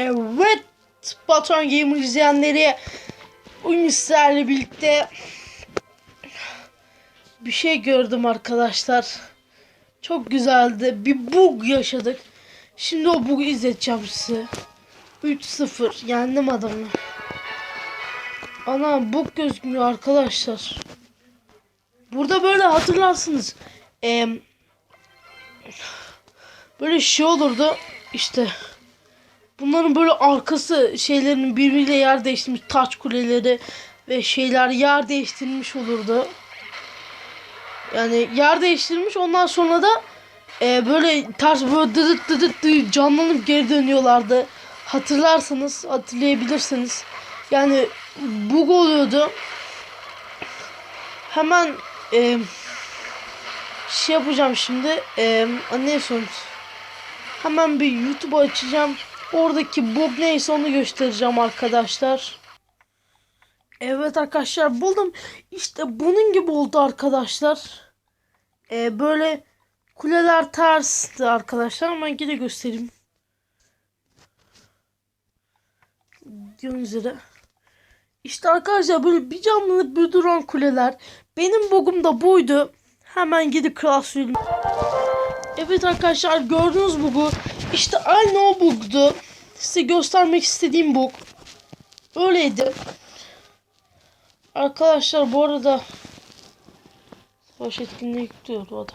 Evet, Patron Gamer izleyenleri bugün birlikte bir şey gördüm arkadaşlar. Çok güzeldi. Bir bug yaşadık. Şimdi o bug'u izleteceğim size. 3-0 yendim adamı. Ana bug gözükmüyor arkadaşlar. Burada böyle hatırlarsınız. Eee böyle şey olurdu. İşte bunların böyle arkası şeylerin birbiriyle yer değiştirmiş taç kuleleri ve şeyler yer değiştirilmiş olurdu. Yani yer değiştirilmiş ondan sonra da e, böyle ters böyle dıdıt dıdıt dıdıt canlanıp geri dönüyorlardı. Hatırlarsanız hatırlayabilirsiniz. Yani bug oluyordu. Hemen e, şey yapacağım şimdi. E, ne son? Hemen bir YouTube açacağım. Oradaki bug neyse onu göstereceğim arkadaşlar. Evet arkadaşlar buldum. İşte bunun gibi oldu arkadaşlar. Ee, böyle kuleler tersti arkadaşlar. Hemen yine göstereyim. Gördüğünüz üzere. İşte arkadaşlar böyle bir canlılık bir duran kuleler. Benim bugum da buydu. Hemen gidip klasörüm. Evet arkadaşlar gördünüz bug'u. İşte aynı o bug'du. Size göstermek istediğim bug. Öyleydi. Arkadaşlar bu arada Savaş etkinliği yüklüyor o da.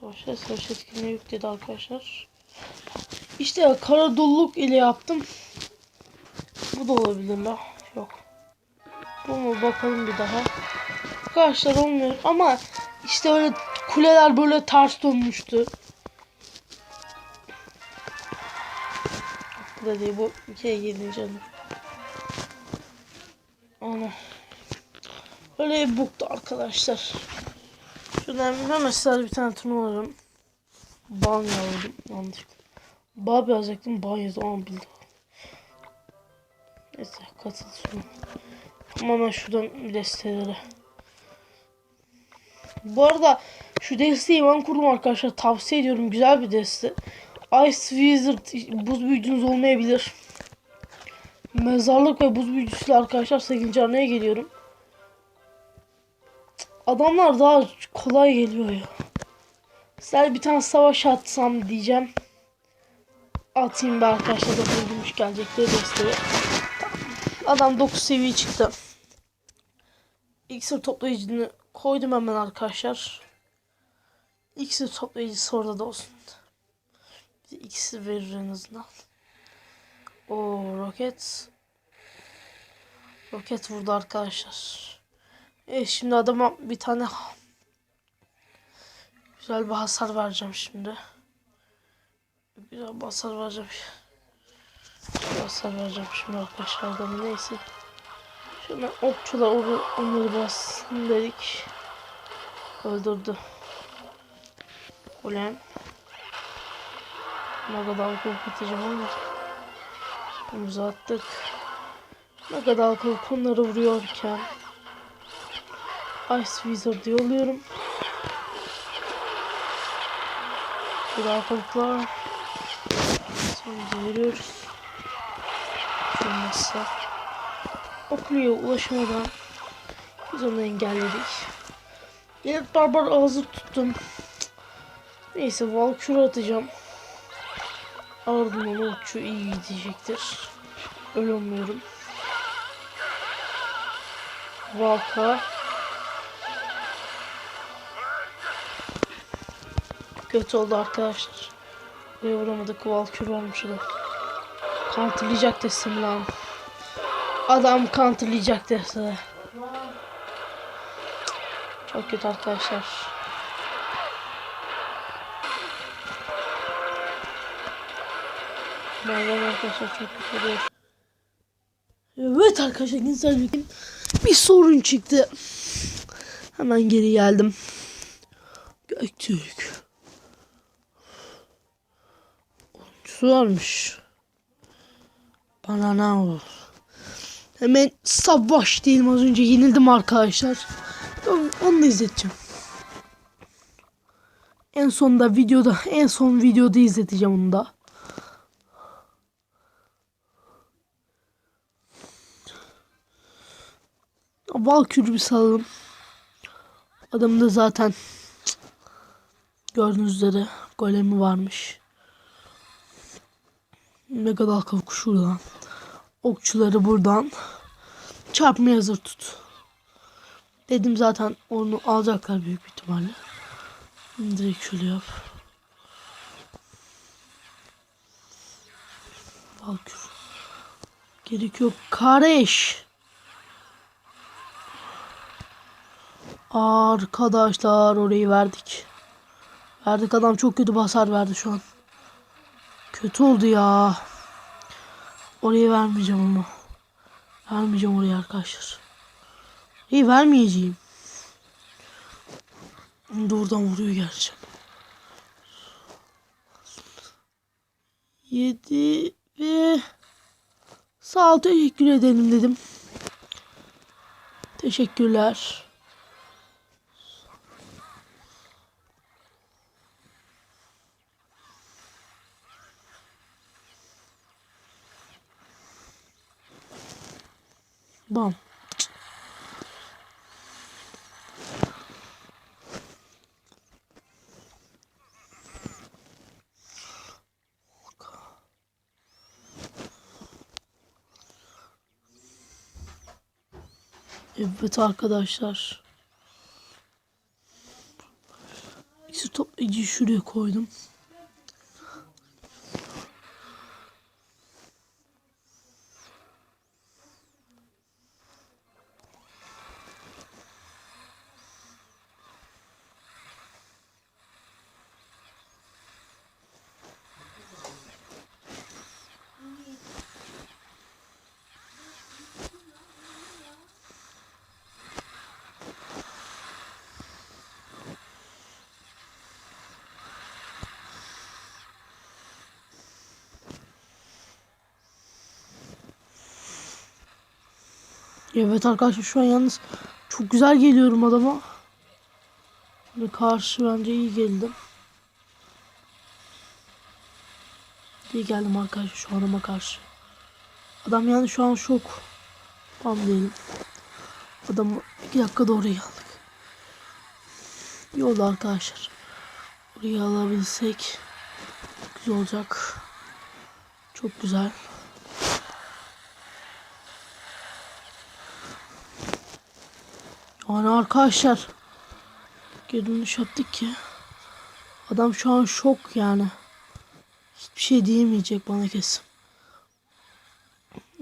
Savaş, savaş etkinliği yükledi arkadaşlar. İşte kara doluluk ile yaptım. Bu da olabilir la. Yok. Bu mu bakalım bir daha. Arkadaşlar olmuyor ama işte öyle kuleler böyle ters dönmüştü. Bu da değil bu ikiye gidin canım. Ana. Öyle bir buktu arkadaşlar. Şuradan hemen size bir tane turnuva alırım. Ban yazdım yanlışlıkla. Bab yazacaktım ban yazdım ama bildim. Neyse katıl şunu. Ama hemen şuradan bir destelere. Bu arada şu desteği ben kurdum arkadaşlar. Tavsiye ediyorum. Güzel bir deste. Ice Wizard buz büyücünüz olmayabilir. Mezarlık ve buz büyücüsüyle arkadaşlar 8. haneye geliyorum. Adamlar daha kolay geliyor ya. Size bir tane savaş atsam diyeceğim. Atayım be arkadaşlar. 9 gümüş gelecekleri desteği. Adam 9 seviye çıktı. İksir toplayıcını koydum hemen arkadaşlar. İksir toplayıcısı orada da olsun. Bize iksir verir en azından. O roket. Roket vurdu arkadaşlar. E şimdi adama bir tane güzel bir hasar vereceğim şimdi. Güzel bir hasar vereceğim. Güzel hasar vereceğim şimdi arkadaşlar adamı neyse. Şuna okçular onu, onları bassın dedik. Öldürdü. Ulan. Mega dalga atacağım ama. Omuz attık. Mega dalga onları vuruyorken. Ice Wizard yolluyorum. Dalgalıklar. Sonra veriyoruz. Şunması. Okluya ulaşmadan biz onu engelledik. Yine barbar hazır tuttum. Neyse Valkyrie atacağım. Ardından okçu iyi gidecektir. Ölemiyorum. Valka. Kötü oldu arkadaşlar. Buraya vuramadık. Valkyrie olmuş adam. Counterlayacak desin lan. Adam counterlayacak dese. Çok kötü arkadaşlar. Merhaba arkadaşlar çok oluyor. Evet arkadaşlar güzel bir sorun çıktı. Hemen geri geldim. Göktürk. Oyuncusu varmış. Bana ne olur. Hemen savaş diyelim az önce yenildim arkadaşlar. Onu da izleteceğim. En sonda videoda en son videoda izleteceğim onu da. Valkür'ü bir salalım. Adamda zaten gördüğünüz üzere golemi varmış. Mega dalga şuradan. Okçuları buradan. Çarpmaya hazır tut. Dedim zaten onu alacaklar büyük ihtimalle. Direkt şöyle yap. Valkür. Gerek yok. Kardeş. Arkadaşlar orayı verdik. Verdik adam çok kötü hasar verdi şu an. Kötü oldu ya. Orayı vermeyeceğim ama. Vermeyeceğim oraya arkadaşlar. İyi vermeyeceğim. Doğrudan vuruyor gerçi. 7 ve sağ teşekkür edelim dedim. Teşekkürler. Bam. Evet arkadaşlar. İkisi toplayıcıyı şuraya koydum. Evet arkadaşlar şu an yalnız çok güzel geliyorum adama. Ve karşı bence iyi geldim. İyi geldim arkadaşlar şu adama karşı. Adam yani şu an şok. Tam diyelim. Adamı iki dakika doğru aldık. İyi arkadaşlar. Orayı alabilsek güzel olacak. Çok güzel. Yani arkadaşlar dönüş yaptık ki adam şu an şok yani. Hiçbir şey diyemeyecek bana kesin.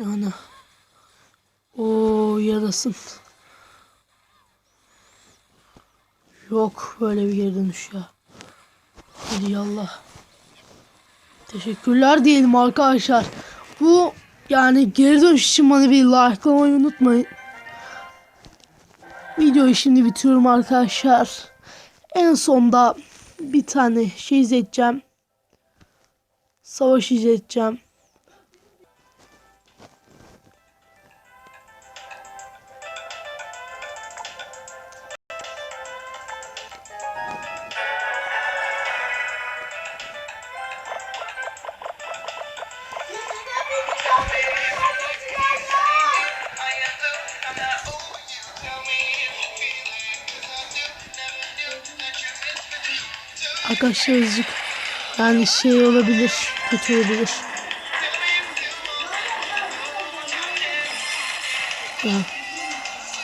Yani o yarasın. Yok böyle bir geri dönüş ya. Hadi yallah. Teşekkürler diyelim arkadaşlar. Bu yani geri dönüş için bana bir likelamayı unutmayın. Videoyu şimdi bitiriyorum arkadaşlar. En sonda bir tane şey izleteceğim. Savaş izleteceğim. Arkadaşlar azıcık yani şey olabilir, kötü olabilir.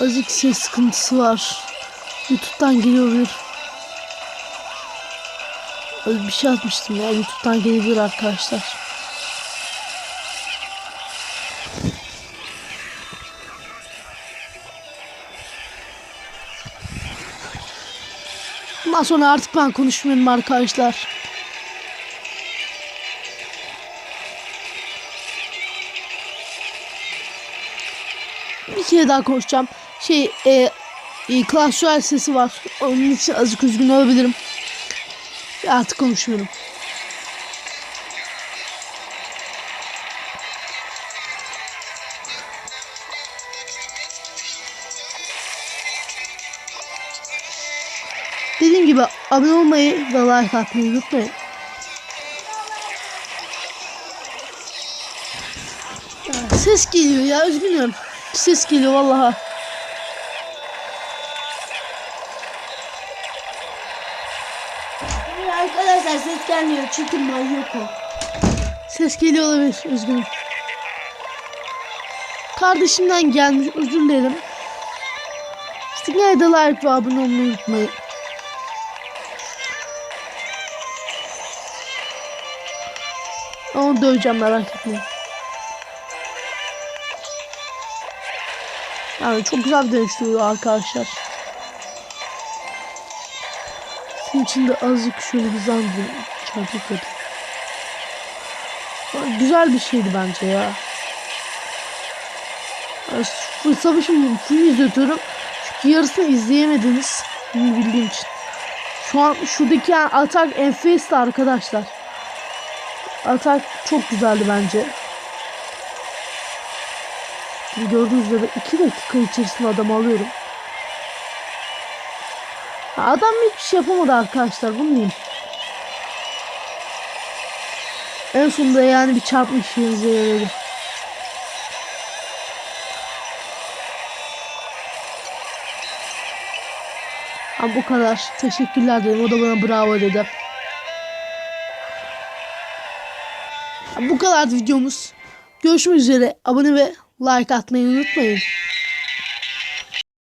Azıcık ses sıkıntısı var. YouTube'dan geliyor olabilir. Az bir şey atmıştım ya YouTube'dan gelebilir arkadaşlar. Bundan sonra artık ben konuşmuyorum arkadaşlar. Bir kere daha konuşacağım. Şey, e, e, Clash sesi var. Onun için azıcık üzgün olabilirim. Artık konuşmuyorum. Dediğim gibi abone olmayı ve like atmayı unutmayın. Ses geliyor ya üzgünüm. Ses geliyor vallahi. Arkadaşlar ses gelmiyor çünkü manyak. Ses geliyor olabilir üzgünüm. Kardeşimden gelmiş özür dilerim. Signal'de like ve abone olmayı unutmayın. Onu döveceğim merak etmeyin. Yani çok güzel bir dönüştürüyor arkadaşlar. Sizin için de azıcık şöyle güzel bir çarpı koydum. Güzel bir şeydi bence ya. Ya Bu savaşın full izliyorum. Çünkü yarısını izleyemediniz. Bunu bildiğim için. Şu an şuradaki yani atak enfesti arkadaşlar. Atak çok güzeldi bence. Gördüğünüz üzere 2 dakika içerisinde adamı alıyorum. Adam hiçbir şey yapamadı arkadaşlar. Bunu diyeyim. En sonunda yani bir çarpma işinize yaradı. Ha, bu kadar. Teşekkürler dedim. O da bana bravo dedi. Kadar videomuz. Görüşmek üzere. Abone ve like atmayı unutmayın.